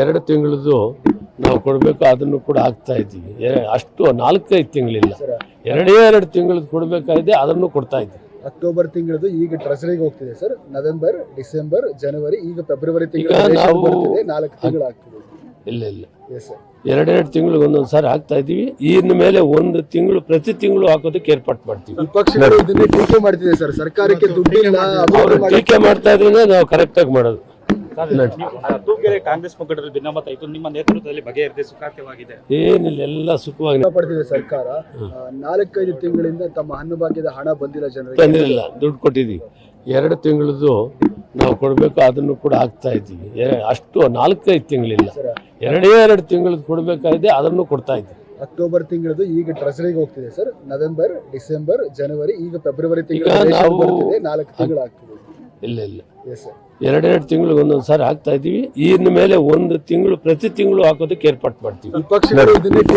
ಎರಡು ತಿಂಗಳದ್ದು ನಾವು ಕೊಡಬೇಕು ಅದನ್ನು ಕೂಡ ಆಗ್ತಾ ಇದ್ದೀವಿ. ಅಷ್ಟು ನಾಲ್ಕೈದು ತಿಂಗಳಿಲ್ಲ. ಎರಡೇ ಎರಡು ತಿಂಗಳದ್ದು ಕೊಡಬೇಕಾಗಿದೆ ಅದನ್ನು ಕೊಡ್ತಾ ಇದ್ದೀವಿ. ಅಕ್ಟೋಬರ್ ತಿಂಗಳದ್ದು ಈಗ ಟ್ರೆಸರಿಗೆ ಹೋಗ್ತಿದೆ ಸರ್. ನವೆಂಬರ್ ಡಿಸೆಂಬರ್ ಜನವರಿ ಈಗ ಫೆಬ್ರವರಿ ತಿಂಗಳು ನಾಲ್ಕು ತಿಂಗಳು ಆಗ್ತಿದೆ. ಇಲ್ಲ ಇಲ್ಲ. ಎರಡೆರಡು ತಿಂಗಳಿಗೆ ಒಂದೊಂದು ಸಾರಿ ಹಾಕ್ತಾ ಇದೀವಿ ಇನ್ನು ಮೇಲೆ ಒಂದು ತಿಂಗಳು ಪ್ರತಿ ತಿಂಗಳು ಹಾಕೋದಕ್ಕೆ ಏರ್ಪಾಟ್ ಮಾಡ್ತೀವಿ. ಟೀಕೆ ಮಾಡ್ತಿದೆ ಸರ್. ಸರ್ಕಾರಕ್ಕೆ ಅಭಿವೃದ್ಧಿ ಟೀಕೆ ಮಾಡ್ತಾ ಇದ್ರೆ ನಾವು ಕರೆಕ್ಟಾಗಿ ಮಾಡೋದು. ಕಾಂಗ್ರೆಸ್ ಮುಖಂಡರಲ್ಲಿ ಭಿನ್ನಮತ ಇತ್ತು ನಿಮ್ಮ ನೇತೃತ್ವದಲ್ಲಿ ಬಗೆಹರಿದೆ ಸುಖಾಂತ್ಯವಾಗಿದೆ. ಏನಿಲ್ಲ ಎಲ್ಲ ಸುಖವಾಗಿ ಪಡೆದಿದೆ ಸರ್ಕಾರ. ನಾಲ್ಕೈದು ತಿಂಗಳಿಂದ ತಮ್ಮ ಹಣ್ಣು ಭಾಗ್ಯದ ಹಣ ಬಂದಿಲ್ಲ ಜನರಿಗೆ. ಬಂದಿರಲಿಲ್ಲ ದುಡ್ಡು ಕೊಟ್ಟಿದ್ದೀವಿ. ಎರಡು ತಿಂಗಳದ್ದು ನಾವು ಕೊಡಬೇಕು ಅದನ್ನು ಕೂಡ ಆಗ್ತಾ ಇದ್ದೀವಿ. ಅಷ್ಟು ನಾಲ್ಕೈದು ತಿಂಗಳಿಲ್ಲ. ಎರಡೇ ಎರಡು ತಿಂಗಳದ್ದು ಕೊಡಬೇಕಾಗಿದೆ ಅದನ್ನು ಕೊಡ್ತಾ ಇದ್ದೀವಿ. ಅಕ್ಟೋಬರ್ ತಿಂಗಳದು ಈಗ ಟ್ರೆಸರಿಗೆ ಹೋಗ್ತಿದೆ ಸರ್. ನವೆಂಬರ್ ಡಿಸೆಂಬರ್ ಜನವರಿ ಈಗ ಫೆಬ್ರವರಿ ತಿಂಗಳು ನಾಲ್ಕು ತಿಂಗಳು ಆಗ್ತಿದೆ ಇಲ್ಲ ಇಲ್ಲ. ಎರಡೆರಡು ತಿಂಗಳಿಗೆ ಒಂದೊಂದು ಸಾರಿ ಹಾಕ್ತಾ ಇದ್ದೀವಿ. ಇನ್ನು ಮೇಲೆ ಒಂದು ತಿಂಗಳು ಪ್ರತಿ ತಿಂಗಳು ಹಾಕೋದಕ್ಕೆ ಏರ್ಪಾಟ್ ಮಾಡ್ತೀವಿ.